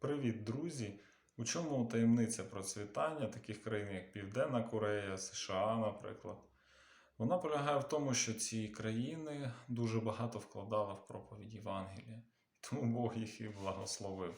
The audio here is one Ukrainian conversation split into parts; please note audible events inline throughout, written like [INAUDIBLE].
Привіт, друзі! У чому таємниця процвітання таких країн, як Південна Корея, США, наприклад? Вона полягає в тому, що ці країни дуже багато вкладали в проповідь Євангелія, тому Бог їх і благословив.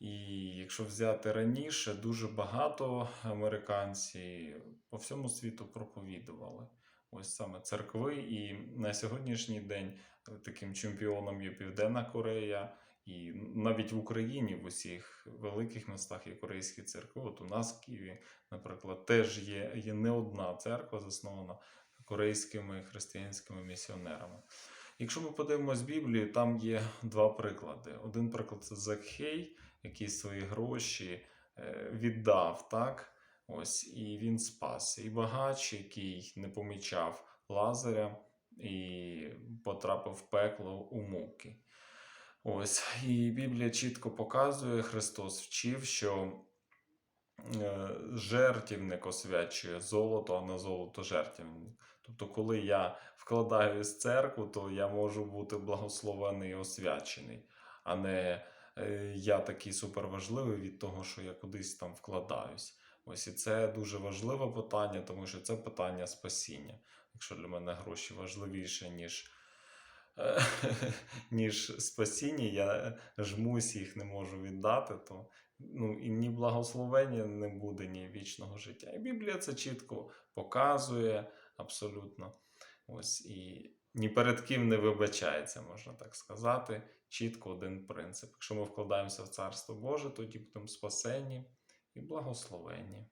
І якщо взяти раніше, дуже багато американці по всьому світу проповідували. Ось саме церкви, і на сьогоднішній день таким чемпіоном є Південна Корея, і навіть в Україні, в усіх великих містах є корейські церкви. От у нас в Києві, наприклад, теж є, є не одна церква, заснована корейськими християнськими місіонерами. Якщо ми подивимось Біблію, там є два приклади. Один приклад це Закхей, який свої гроші е, віддав, так? Ось, і він спасся. І багач, який не помічав Лазаря і потрапив в пекло у муки. Ось, і Біблія чітко показує, Христос вчив, що е, жертівник освячує золото, а не золото жертівник. Тобто, коли я вкладаюсь в церкву, то я можу бути благословений і освячений, а не е, я такий суперважливий від того, що я кудись там вкладаюсь. Ось і це дуже важливе питання, тому що це питання спасіння. Якщо для мене гроші важливіше, ніж, [LAUGHS] ніж спасіння, я жмусь їх не можу віддати, то ну, і ні благословення не буде, ні вічного життя. І Біблія це чітко показує абсолютно. Ось і ні перед ким не вибачається, можна так сказати. Чітко один принцип. Якщо ми вкладаємося в Царство Боже, тоді будемо спасені і благословені.